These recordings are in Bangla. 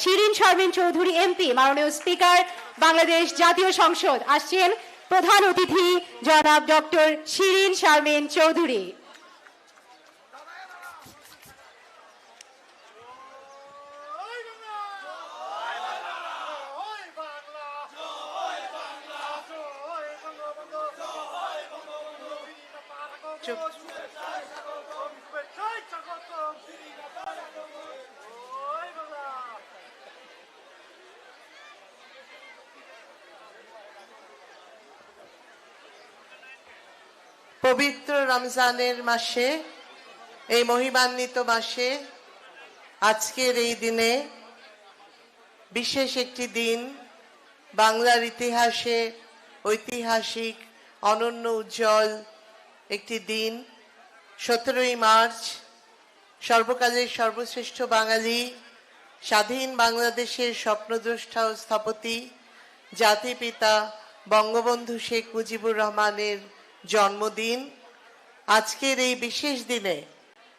শিরিন শারমিন চৌধুরী এমপি মাননীয় স্পিকার, বাংলাদেশ জাতীয় সংসদ। আসছেন প্রধান অতিথি, জনাব ডক্টর শিরিন শারমিন চৌধুরী। পবিত্র রমজানের মাসে, এই মহিমান্বিত মাসে, আজকের এই দিনে বিশেষ একটি দিন বাংলার ইতিহাসে ঐতিহাসিক অনন্য উজ্জ্বল একটি দিন। সতেরোই মার্চ, সর্বকালের সর্বশ্রেষ্ঠ বাঙালি, স্বাধীন বাংলাদেশের স্বপ্নদ্রষ্টা ও স্থপতি, জাতিপিতা বঙ্গবন্ধু শেখ মুজিবুর রহমানের জন্মদিন। আজকের এই বিশেষ দিনে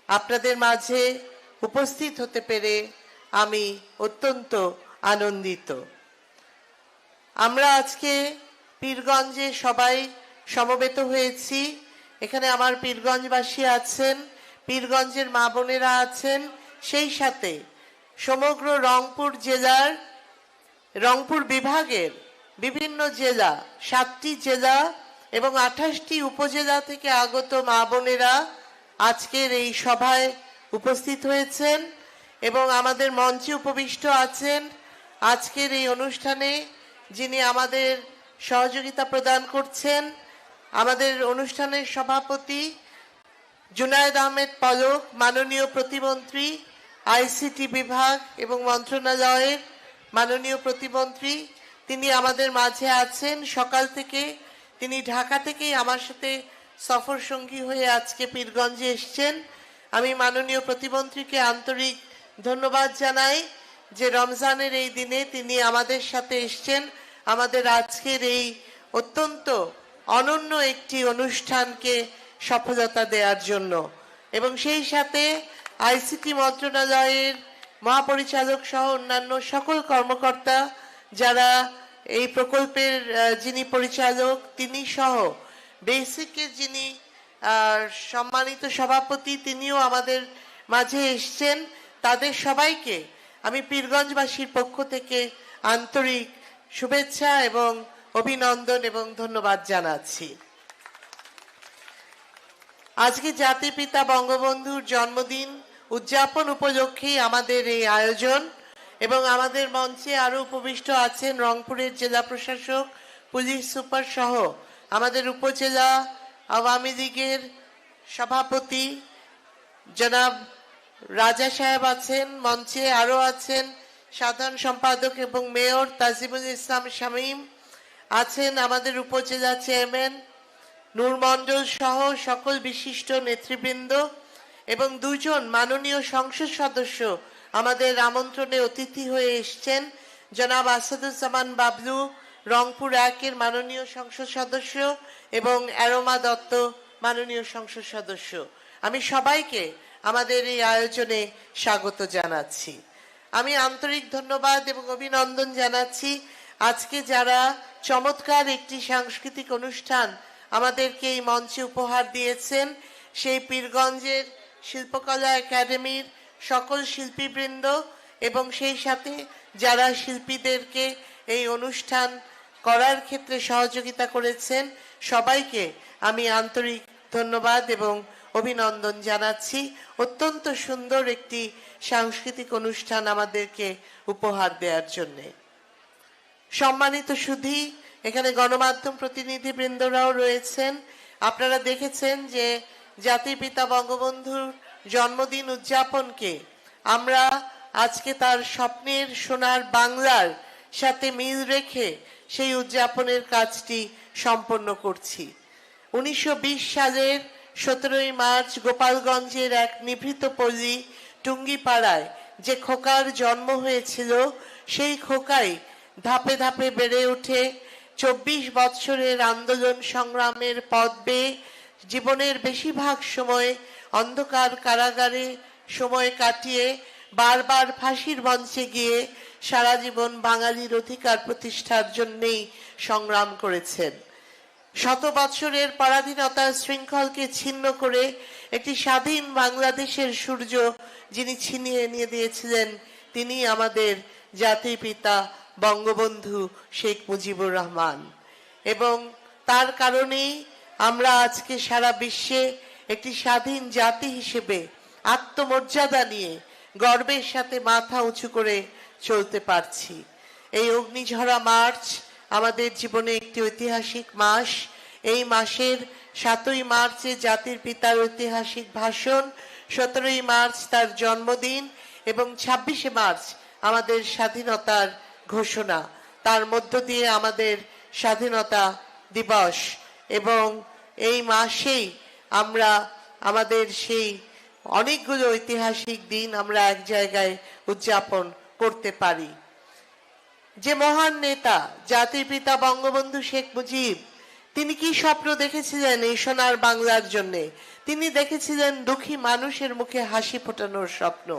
আপনাদের মাঝে উপস্থিত হতে পেরে আমি অত্যন্ত আনন্দিত। আমরা আজকে পীরগঞ্জে সবাই সমবেত হয়েছি। এখানে আমার পীরগঞ্জবাসী আছেন, পীরগঞ্জের মা বোনেরা আছেন। সেই সাথে সমগ্র রংপুর জেলার, রংপুর বিভাগের বিভিন্ন জেলা, সাতটি জেলা এবং আঠাশটি উপজেলা থেকে আগত মা বোনেরা আজকের এই সভায় উপস্থিত হয়েছেন এবং আমাদের মঞ্চে উপবিষ্ট আছেন। আজকের এই অনুষ্ঠানে যিনি আমাদের সহযোগিতা প্রদান করছেন, আমাদের অনুষ্ঠানের সভাপতি জুনায়েদ আহমেদ পলক, মাননীয় প্রতিমন্ত্রী, আইসিটি বিভাগ এবং মন্ত্রণালয়ের মাননীয় প্রতিমন্ত্রী, তিনি আমাদের মাঝে আছেন। সকাল থেকে তিনি ঢাকা থেকেই আমার সাথে সফর সঙ্গী হয়ে আজকে পীরগঞ্জে এসছেন। আমি মাননীয় প্রতিমন্ত্রীকে আন্তরিক ধন্যবাদ জানাই যে রমজানের এই দিনে তিনি আমাদের সাথে এসছেন। আমাদের আজকের এই অত্যন্ত অনন্য একটি অনুষ্ঠানকে সফলতা দেওয়ার জন্য। এবং সেই সাথে আইসিটি মন্ত্রণালয়ের মহাপরিচালক সহ অন্যান্য সকল কর্মকর্তা যারা এই প্রকল্পের যিনি পরিচালক, তিনি সহ বেসিকের যিনি সম্মানিত সভাপতি, তিনিও আমাদের মাঝে এসছেন। তাদের সবাইকে আমি পীরগঞ্জবাসীর পক্ষ থেকে আন্তরিক শুভেচ্ছা এবং অভিনন্দন এবং ধন্যবাদ জানাচ্ছি। আজকে জাতির পিতা বঙ্গবন্ধুর জন্মদিন উদযাপন উপলক্ষেই আমাদের এই আয়োজন। এবং আমাদের মঞ্চে আরও উপবিষ্ট আছেন রংপুরের জেলা প্রশাসক, পুলিশ সুপার সহ আমাদের উপজেলা আওয়ামী লীগের সভাপতি জনাব রাজা সাহেব আছেন, মঞ্চে আরও আছেন সাধারণ সম্পাদক এবং মেয়র তাজিমুল ইসলাম শামীম আছেন আমাদের উপজেলা চেয়ারম্যান, নূর সহ সকল বিশিষ্ট নেতৃবৃন্দ এবং দুজন মাননীয় সংসদ সদস্য আমাদের আমন্ত্রণে অতিথি হয়ে এসছেন জনাব আসাদুজ্জামান বাবলু, রংপুর একের মাননীয় সংসদ সদস্য এবং অ্যারোমা দত্ত মাননীয় সংসদ সদস্য। আমি সবাইকে আমাদের এই আয়োজনে স্বাগত জানাচ্ছি। আমি আন্তরিক ধন্যবাদ এবং অভিনন্দন জানাচ্ছি। আজকে যারা চমৎকার একটি সাংস্কৃতিক অনুষ্ঠান আমাদেরকে এই মঞ্চে উপহার দিয়েছেন, সেই পীরগঞ্জের শিল্পকলা একাডেমির সকল শিল্পীবৃন্দ এবং সেই সাথে যারা শিল্পীদেরকে এই অনুষ্ঠান করার ক্ষেত্রে সহযোগিতা করেছেন, সবাইকে আমি আন্তরিক ধন্যবাদ এবং অভিনন্দন জানাচ্ছি। অত্যন্ত সুন্দর একটি সাংস্কৃতিক অনুষ্ঠান আমাদেরকে উপহার দেওয়ার জন্যে। সম্মানিত সুধী, এখানে গণমাধ্যম প্রতিনিধি বৃন্দরাও রয়েছেন। আপনারা দেখেছেন যে জাতির পিতা বঙ্গবন্ধুর জন্মদিন উদযাপনকে আমরা আজকে তার স্বপ্নের সোনার বাংলার সাথে মিল রেখে সেই উদযাপনের কাজটি সম্পন্ন করছি। উনিশশো বিশ সালের সতেরোই মার্চ গোপালগঞ্জের এক নিভৃত পল্লী টুঙ্গিপাড়ায় যে খোকার জন্ম হয়েছিল, সেই খোকাই ধাপে ধাপে বেড়ে ওঠে চব্বিশ বৎসরের আন্দোলন সংগ্রামের পথ বেয়ে জীবনের বেশিরভাগ সময় অন্ধকার কারাগারে সময় কাটিয়ে বারবার ফাঁসির মঞ্চে গিয়ে সারা জীবন বাঙালির অধিকার প্রতিষ্ঠার জন্যেই সংগ্রাম করেছেন। শত বৎসরের পরাধীনতার শৃঙ্খলকে ছিন্ন করে একটি স্বাধীন বাংলাদেশের সূর্য যিনি ছিনিয়ে নিয়ে দিয়েছিলেন, তিনি আমাদের জাতির পিতা বঙ্গবন্ধু শেখ মুজিবুর রহমান। এবং তার কারণেই আমরা আজকে সারা বিশ্বে একটি স্বাধীন জাতি হিসেবে আত্মমর্যাদা নিয়ে গর্বের সাথে মাথা উঁচু করে চলতে পারছি। এই অগ্নিঝরা মার্চ আমাদের জীবনে একটি ঐতিহাসিক মাস। এই মাসের সাতই মার্চে জাতির পিতার ঐতিহাসিক ভাষণ, সতেরোই মার্চ তার জন্মদিন এবং ছাব্বিশে মার্চ আমাদের স্বাধীনতার ঘোষণা। তার মধ্য দিয়ে আমাদের স্বাধীনতা দিবস এবং এই মাসেই আমরা আমাদের সেই অনেকগুলো ঐতিহাসিক দিন আমরা এক জায়গায় উদযাপন করতে পারি। যে মহান নেতা, জাতির পিতা বঙ্গবন্ধু শেখ মুজিব, তিনি কি স্বপ্ন দেখেছিলেন এই সোনার বাংলার জন্য? তিনি দেখেছিলেন দুঃখী মানুষের মুখে হাসি ফোটানোর স্বপ্ন।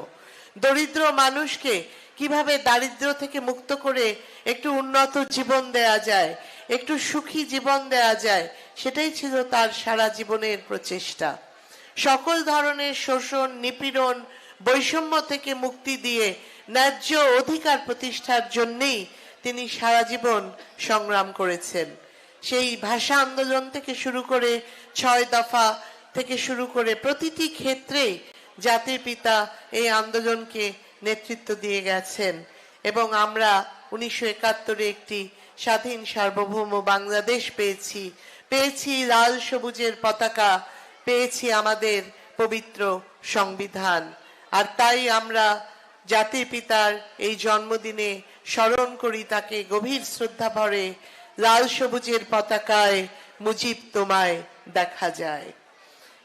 দরিদ্র মানুষকে কীভাবে দারিদ্র থেকে মুক্ত করে একটু উন্নত জীবন দেয়া যায়, একটু সুখী জীবন দেয়া যায় সেটাই ছিল তার সারা জীবনের প্রচেষ্টা। সকল ধরনের শোষণ, নিপীড়ন, বৈষম্য থেকে মুক্তি দিয়ে ন্যায্য অধিকার প্রতিষ্ঠার জন্যেই তিনি সারা জীবন সংগ্রাম করেছেন। সেই ভাষা আন্দোলন থেকে শুরু করে ছয় দফা থেকে শুরু করে প্রতিটি ক্ষেত্রে জাতির পিতা এই আন্দোলনকে নেতৃত্ব দিয়ে গেছেন এবং আমরা উনিশশো একাত্তরে একটি স্বাধীন সার্বভৌম বাংলাদেশ পেয়েছি। পেয়েছি লাল সবুজের পতাকা, পেয়েছি আমাদের পবিত্র সংবিধান। আর তাই আমরা জাতির পিতার এই জন্মদিনে স্মরণ করি তাকে গভীর শ্রদ্ধা ভরে, লাল সবুজের পতাকায় মুজিব তোমায় দেখা যায়।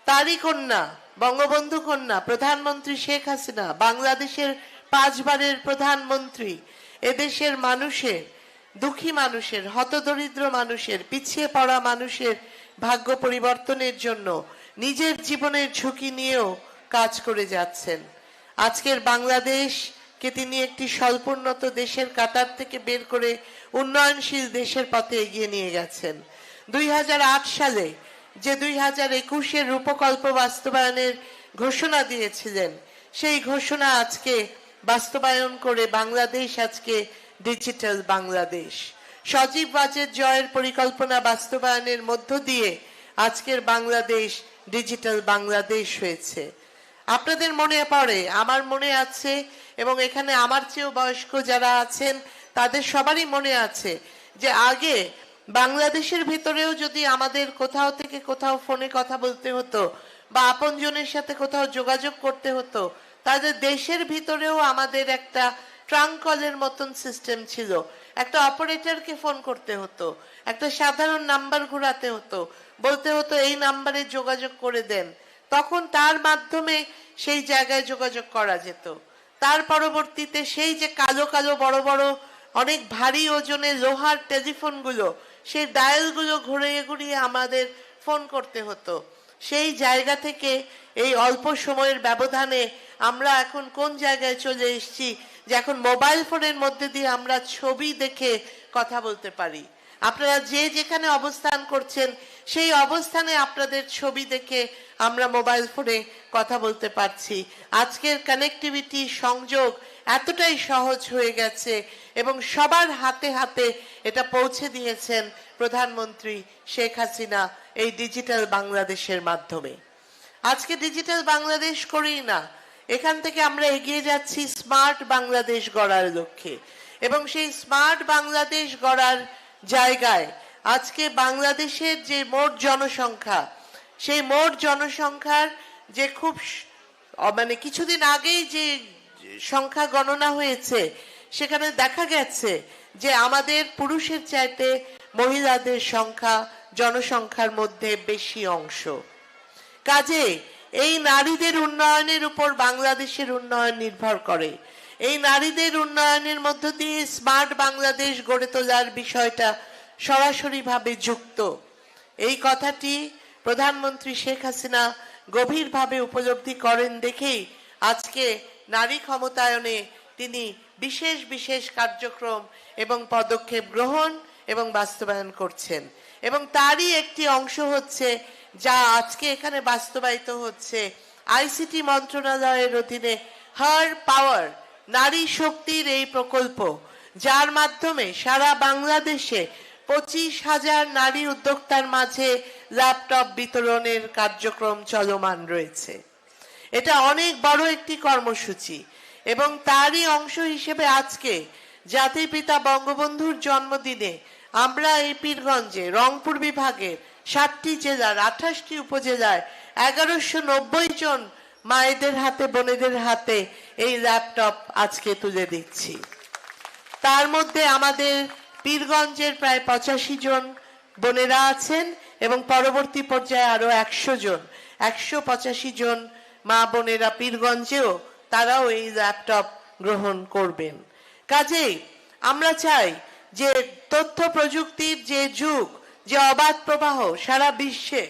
তারই কন্যা, বঙ্গবন্ধু কন্যা, প্রধানমন্ত্রী শেখ হাসিনা, বাংলাদেশের পাঁচবারের প্রধানমন্ত্রী, এদেশের মানুষের দুঃখী মানুষের, হতদরিদ্র মানুষের, পিছিয়ে পড়া মানুষের ভাগ্য পরিবর্তনের জন্য নিজের জীবনের ঝুঁকি নিয়েও কাজ করে যাচ্ছেন। আজকের বাংলাদেশকে তিনি একটি স্বল্পোন্নত দেশের কাতার থেকে বের করে উন্নয়নশীল দেশের পথে এগিয়ে নিয়ে গেছেন। দুই হাজার আট সালে যে দুই হাজার একুশের রূপকল্প বাস্তবায়নের ঘোষণা দিয়েছিলেন, সেই ঘোষণা আজকে বাস্তবায়ন করে বাংলাদেশ আজকে ডিজিটাল বাংলাদেশ সজীব বাজেট জয়ের পরিকল্পনা বাস্তবায়নের মধ্য দিয়ে আজকের বাংলাদেশ ডিজিটাল বাংলাদেশ হয়েছে। আপনাদের মনে পড়ে, আমার মনে আছে, এবং এখানে আমার চেয়েও বয়স্ক যারা আছেন, তাদের সবারই মনে আছে যে আগে বাংলাদেশের ভিতরেও যদি আমাদের কোথাও থেকে কোথাও ফোনে কথা বলতে হতো বা আপনজনের সাথে কোথাও যোগাযোগ করতে হতো তাদের দেশের ভিতরেও আমাদের একটা ট্রাঙ্ক কলের মতন সিস্টেম ছিল। একটা অপারেটরকে ফোন করতে হতো, একটা সাধারণ নাম্বার ঘোরাতে হতো, বলতে হতো এই নাম্বারে যোগাযোগ করে দেন। তখন তার মাধ্যমে সেই জায়গায় যোগাযোগ করা যেত। তার পরবর্তীতে সেই যে কালো কালো বড় বড় অনেক ভারী ওজনের লোহার টেলিফোনগুলো, সেই ডায়ালগুলো ঘুরিয়ে ঘুরিয়ে আমাদের ফোন করতে হতো। সেই জায়গা থেকে এই অল্প সময়ের ব্যবধানে আমরা এখন কোন জায়গায় চলে এসেছি যে এখন মোবাইল ফোনের মধ্যে দিয়ে আমরা ছবি দেখে কথা বলতে পারি? আপনারা যে যেখানে অবস্থান করছেন, সেই অবস্থানে আপনাদের ছবি দেখে আমরা মোবাইল ফোনে কথা বলতে পারছি। আজকের কানেক্টিভিটি সংযোগ এতটাই সহজ হয়ে গেছে এবং সবার হাতে হাতে এটা পৌঁছে দিয়েছেন প্রধানমন্ত্রী শেখ হাসিনা এই ডিজিটাল বাংলাদেশের মাধ্যমে। আজকে ডিজিটাল বাংলাদেশ করেই না এখান থেকে আমরা এগিয়ে যাচ্ছি স্মার্ট বাংলাদেশ গড়ার লক্ষ্যে। এবং সেই স্মার্ট বাংলাদেশ গড়ার জায়গায় আজকে বাংলাদেশের যে মোট জনসংখ্যা, সেই মোট জনসংখ্যার যে খুব মানে কিছুদিন আগেই যে সংখ্যা গণনা হয়েছে, সেখানে দেখা গেছে যে আমাদের পুরুষের চাইতে মহিলাদের সংখ্যা জনসংখ্যার মধ্যে বেশি অংশ। কাজে এই নারীদের উন্নয়নের উপর বাংলাদেশের উন্নয়ন নির্ভর করে। এই নারীদের উন্নয়নের মধ্য দিয়ে স্মার্ট বাংলাদেশ গড়ে তোলার বিষয়টা সরাসরিভাবে যুক্ত। এই কথাটি প্রধানমন্ত্রী শেখ হাসিনা গভীরভাবে উপলব্ধি করেন দেখেই আজকে নারী ক্ষমতায়নে তিনি বিশেষ বিশেষ কার্যক্রম এবং পদক্ষেপ গ্রহণ এবং বাস্তবায়ন করছেন। এবং তারই একটি অংশ হচ্ছে যা আজকে এখানে বাস্তবায়িত হচ্ছে। আইসিটি মন্ত্রণালয়ের অধীনে হার পাওয়ার, নারী শক্তির এই প্রকল্প, যার মাধ্যমে সারা বাংলাদেশে পঁচিশ হাজার নারী উদ্যোক্তার মাঝে ল্যাপটপ বিতরণের কার্যক্রম চলমান রয়েছে। এটা অনেক বড় একটি কর্মসূচি এবং তারই অংশ হিসেবে আজকে জাতির পিতা বঙ্গবন্ধুর জন্মদিনে আমরা এই পীরগঞ্জে রংপুর বিভাগের সাতটি জেলার, আঠাশটি উপজেলায় এগারোশো নব্বই জন মায়েদের হাতে, বোনেদের হাতে এই ল্যাপটপ আজকে তুলে দিচ্ছি। তার মধ্যে আমাদের পীরগঞ্জের প্রায় পঁচাশি জন বোনেরা আছেন এবং পরবর্তী পর্যায়ে আরও একশো জন, একশো পঁচাশি জন মা বোনেরা পীরগঞ্জেও তারাও এই ল্যাপটপ গ্রহণ করবেন। কাজেই আমরা চাই যে তথ্য প্রযুক্তির যে যুগ যে অবাধ প্রবাহ সারা বিশ্বে,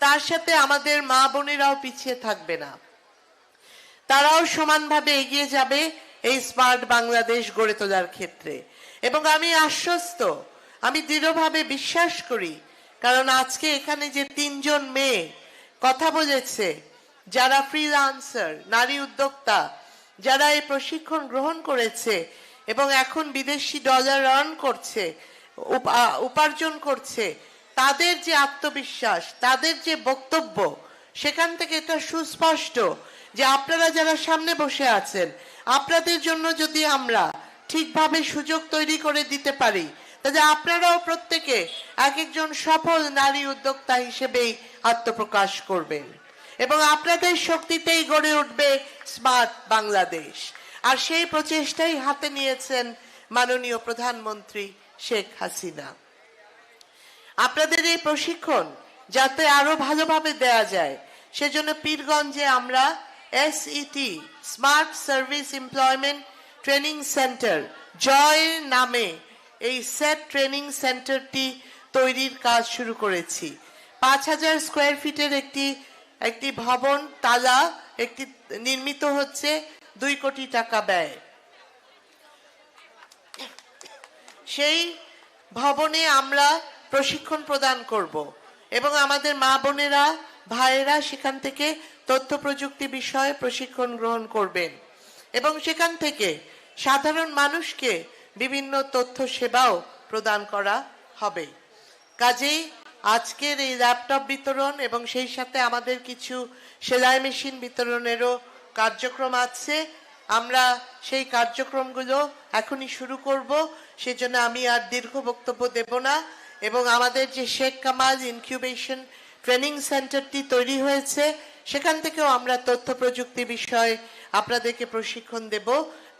তার সাথে আমাদের মা বোনেরাও পিছিয়ে থাকবে না। তারাও সমানভাবে এগিয়ে যাবে এই স্মার্ট বাংলাদেশ গড়ে তোলার ক্ষেত্রে। এবং আমি আশ্বস্ত, আমি দৃঢ়ভাবে বিশ্বাস করি, কারণ আজকে এখানে যে তিনজন মেয়ে কথা বলেছে, যারা ফ্রিলান্সার নারী উদ্যোক্তা, যারা এই প্রশিক্ষণ গ্রহণ করেছে এবং এখন বিদেশি ডলার আর্ন করছে উপার্জন করছে, তাদের যে আত্মবিশ্বাস, তাদের যে বক্তব্য, সেখান থেকে এটা সুস্পষ্ট যে আপনারা যারা সামনে বসে আছেন, আপনাদের জন্য যদি আমরা ঠিকভাবে সুযোগ তৈরি করে দিতে পারি, তাহলে আপনারাও প্রত্যেকে এক একজন সফল নারী উদ্যোক্তা হিসেবেই আত্মপ্রকাশ করবেন। এবং আপনাদের শক্তিতেই গড়ে উঠবে স্মার্ট বাংলাদেশ। আর সেই প্রচেষ্টাই হাতে নিয়েছেন মাননীয় প্রধানমন্ত্রী শেখ হাসিনা। আপনাদের এই প্রশিক্ষণ যাতে আরও ভালোভাবে দেয়া যায়, সেজন্য পীরগঞ্জে আমরা SET smart service employment training center জয়ের নামে এই সেট ট্রেনিং সেন্টারটি তৈরির কাজ শুরু করেছি। পাঁচ হাজার স্কোয়ার ফিটের একটি একটি ভবন, তালা, একটি নির্মিত হচ্ছে, দুই কোটি টাকা ব্যয়। সেই ভবনে আমরা প্রশিক্ষণ প্রদান করব। এবং আমাদের মা বোনেরা, ভাইয়েরা সেখান থেকে তথ্য প্রযুক্তি বিষয়ে প্রশিক্ষণ গ্রহণ করবেন। এবং সেখান থেকে সাধারণ মানুষকে বিভিন্ন তথ্য সেবাও প্রদান করা হবে। কাজেই আজকের এই ল্যাপটপ বিতরণ এবং সেই সাথে আমাদের কিছু সেলাই মেশিন বিতরণেরও কার্যক্রম আছে। আমরা সেই কার্যক্রমগুলো এখনই শুরু করব, সেজন্য আমি আর দীর্ঘ বক্তব্য দেব না। এবং আমাদের যে শেখ কামাল ইনকিউবেশন ট্রেনিং সেন্টারটি তৈরি হয়েছে, সেখান থেকেও আমরা তথ্য প্রযুক্তি বিষয়ে আপনাদেরকে প্রশিক্ষণ দেব।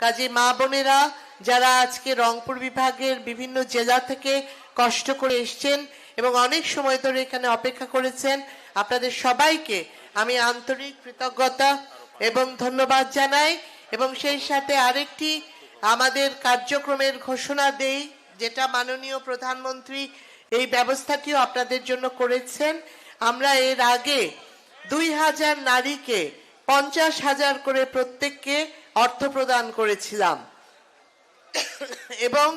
কাজে মা বোনেরা যারা আজকে রংপুর বিভাগের বিভিন্ন জেলা থেকে কষ্ট করে এসছেন এবং অনেক সময় ধরে এখানে অপেক্ষা করেছেন, আপনাদের সবাইকে আমি আন্তরিক কৃতজ্ঞতা এবং ধন্যবাদ জানাই। এবং সেই সাথে আরেকটি আমাদের কার্যক্রমের ঘোষণা দেই, যেটা মাননীয় প্রধানমন্ত্রী এই ব্যবস্থাটিও আপনাদের জন্য করেছেন। আমরা এর আগে দুই হাজার নারীকে পঞ্চাশ হাজার করে প্রত্যেককে অর্থ প্রদান করেছিলাম। এবং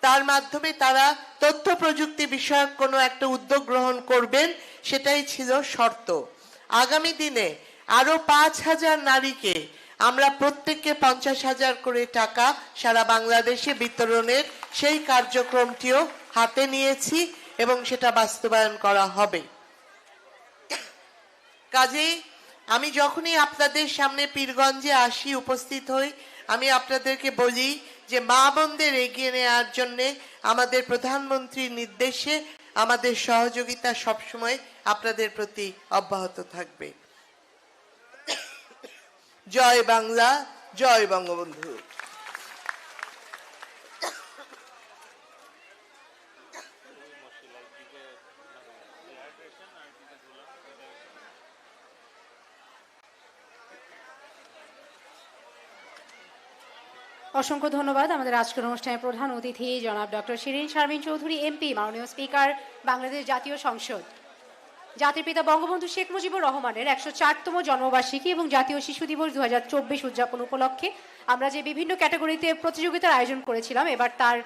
তার মাধ্যমে তারা তথ্য প্রযুক্তি বিষয়ক কোনো একটা উদ্যোগ গ্রহণ করবেন, সেটাই ছিল শর্ত। আগামী দিনে আরও পাঁচ হাজার নারীকে আমরা প্রত্যেককে পঞ্চাশ হাজার করে টাকা সারা বাংলাদেশে বিতরণের সেই কার্যক্রমটিও হাতে নিয়েছি এবং সেটা বাস্তবায়ন করা হবে। কাজেই আমি যখনই আপনাদের সামনে পীরগঞ্জে আসি, উপস্থিত হই, আমি আপনাদেরকে বলি যে মা বোনদের এগিয়ে নেওয়ার জন্য আমাদের প্রধানমন্ত্রীর নির্দেশে আমাদের সহযোগিতা সবসময় আপনাদের প্রতি অব্যাহত থাকবে। জয় বাংলা, জয় বঙ্গবন্ধু। অসংখ্য ধন্যবাদ আমাদের আজকের অনুষ্ঠানের প্রধান অতিথি, জনাব ডক্টর শিরিন শারমিন চৌধুরী, এমপি, মাননীয় স্পিকার, বাংলাদেশ জাতীয় সংসদ। জাতির পিতা বঙ্গবন্ধু শেখ মুজিবুর রহমানের একশো চারতম জন্মবার্ষিকী এবং জাতীয় শিশু দিবস দু হাজার চব্বিশ উদযাপন উপলক্ষে আমরা যে বিভিন্ন ক্যাটাগরিতে প্রতিযোগিতার আয়োজন করেছিলাম, এবার তার